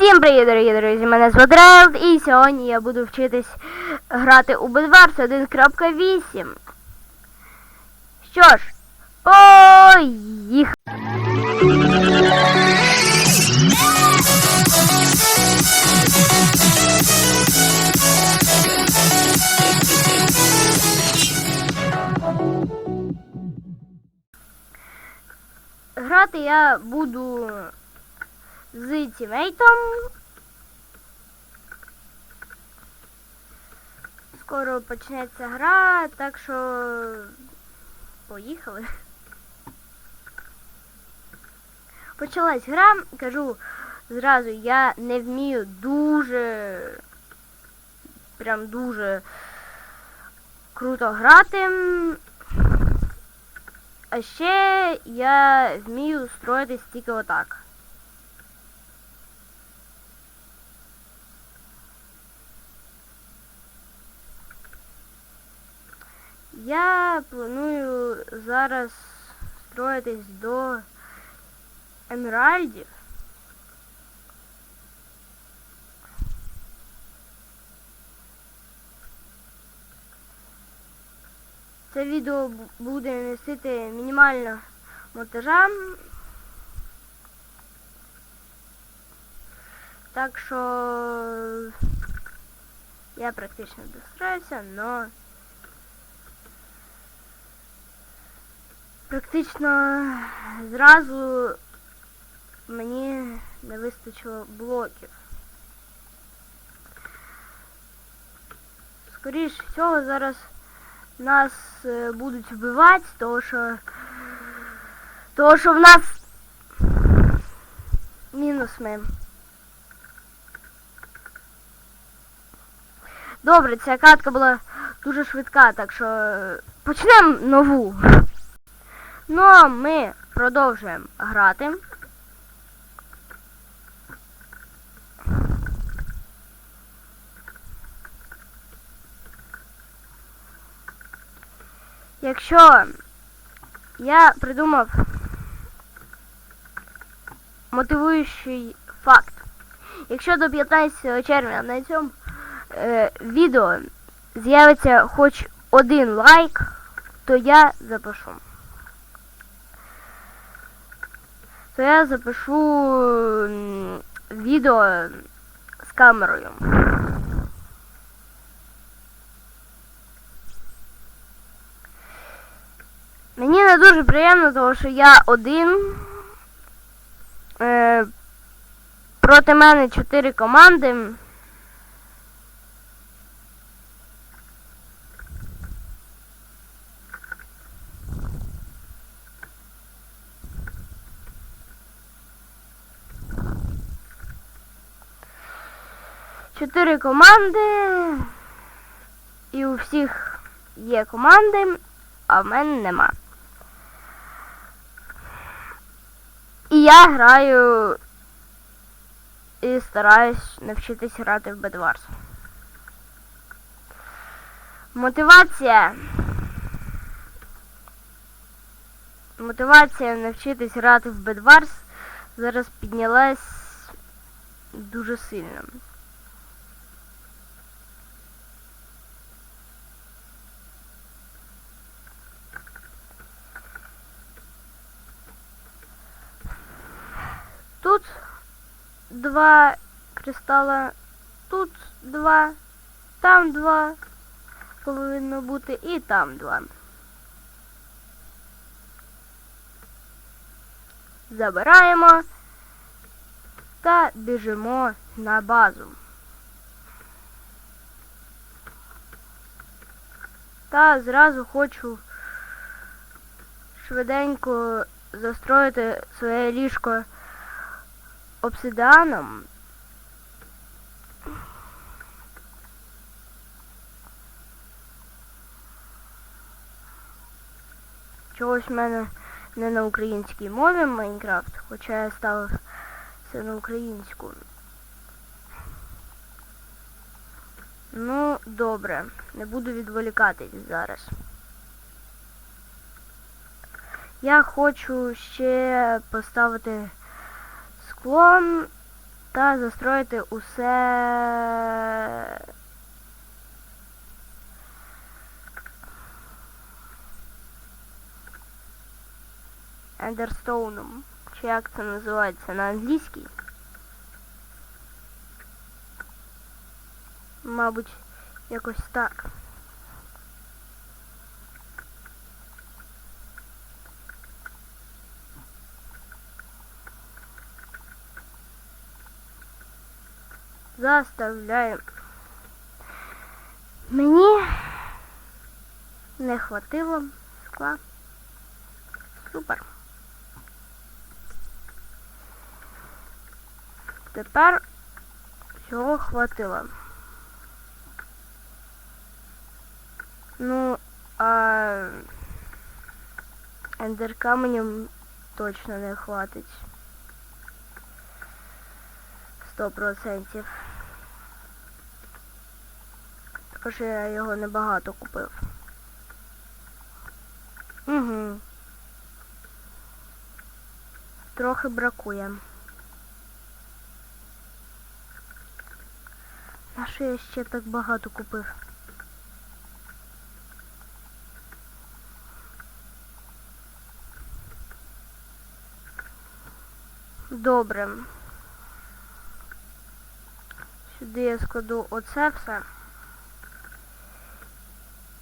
Всім привіт, дорогі друзі! Мене звати Райлд, і сьогодні я буду вчитись грати у Bedwars 1.8. Що ж, поїхали! Грати я буду з тімейтом. Скоро почнеться гра, так що поїхали. Почалась гра, кажу зразу, я не вмію дуже, прям дуже круто грати. А ще я вмію строїтись тільки отак. Я планую зараз строїтись до емеральдів. Це відео буде носити мінімально монтажа. Так що я практично достроюся, но практично зразу мені не вистачило блоків. Скоріш всього зараз нас е, будуть вбивати, тому що тому що в нас мінус ми. Добре, ця катка була дуже швидка, так що почнемо нову. Ну а ми продовжуємо грати. Якщо я придумав мотивуючий факт. Якщо до 15 червня на цьому е, відео з'явиться хоч один лайк, то я запишу. То я запишу відео з камерою. Мені не дуже приємно, тому що я один. Е, проти мене чотири команди. Чотири команди. І у всіх є команди, а в мене нема. І я граю і стараюсь навчитись грати в Bedwars. Мотивація. Мотивація навчитись грати в Bedwars зараз піднялась дуже сильно. Тут два кристала, тут два, там два повинно бути і там два. Забираємо та біжимо на базу. Та зразу хочу швиденько застроїти своє ліжко обсидіаном. Чогось в мене не на українській мові Майнкрафт, хоча я ставив все на українську. Ну, добре, не буду відволікатись зараз. Я хочу ще поставити склон та застроїти усе. Ендерстоуном. Чи як це називається на англійській? Мабуть, якось так. Заставляємо. Мені не хватило скла. Супер. Тепер цього хватило. Ну, а ендеркаменем точно не хватить. Сто процентів. Також я його небагато купив. Угу. Трохи бракує. А що я ще так багато купив? Добре. Сюди я складу оце все.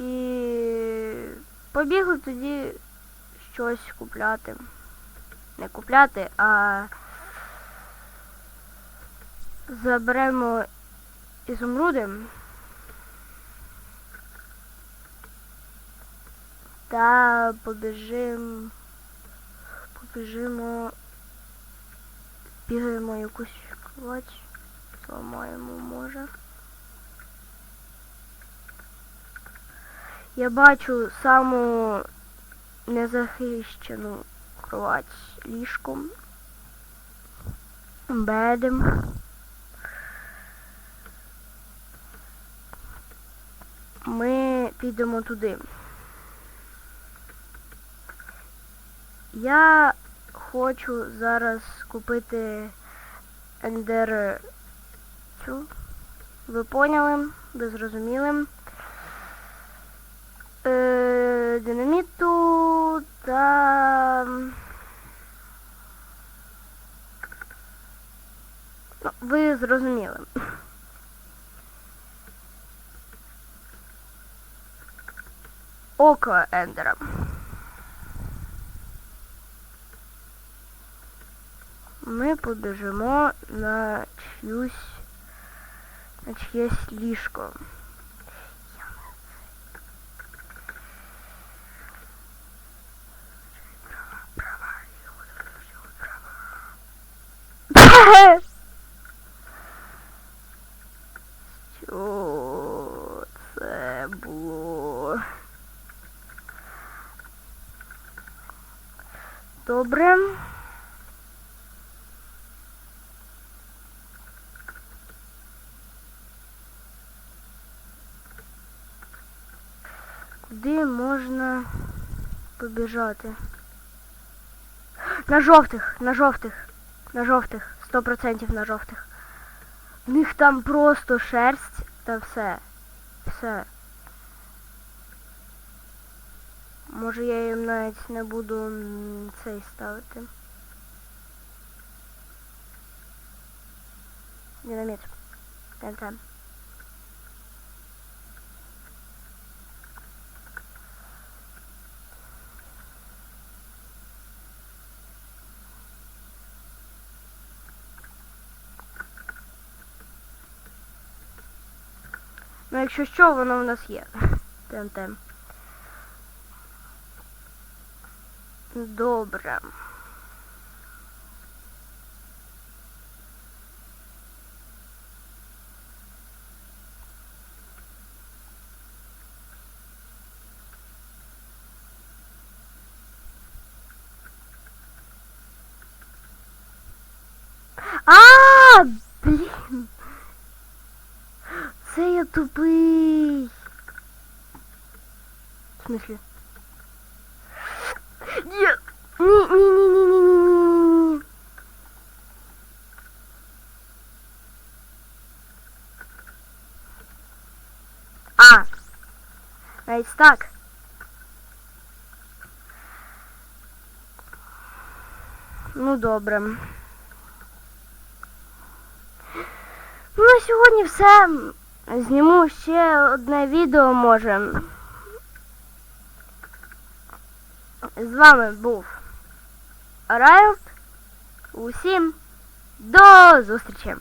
І побігли тоді щось купляти. Не купляти, а заберемо ізумруди. Та побіжимо. Побіжимо. Бігаємо якусь кровать. Зламаємо, може. Я бачу саму незахищену кровать ліжком. Бедем. Ми підемо туди. Я хочу зараз купити ендер цю. Ви поняли? Ви зрозуміли. Е, динаміту та. Ну, ви зрозуміли. Око Ендера. Ми побіжимо на чиюсь на чиєсь ліжко. Що це було? Добре. Куди можна побіжати? На жовтих, на жовтих, на жовтих, сто процентів на жовтих. В них там просто шерсть та все. Все. Може я їм навіть не буду цей ставити. Динаміт. ТНТ. Ну, якщо що, воно в нас є. ТНТ. Добре. А. Це я. В смысле? Навіть так. Ну добре. Ну, на сьогодні все. Зніму ще одне відео може. З вами був Райлд. Усім до зустрічі!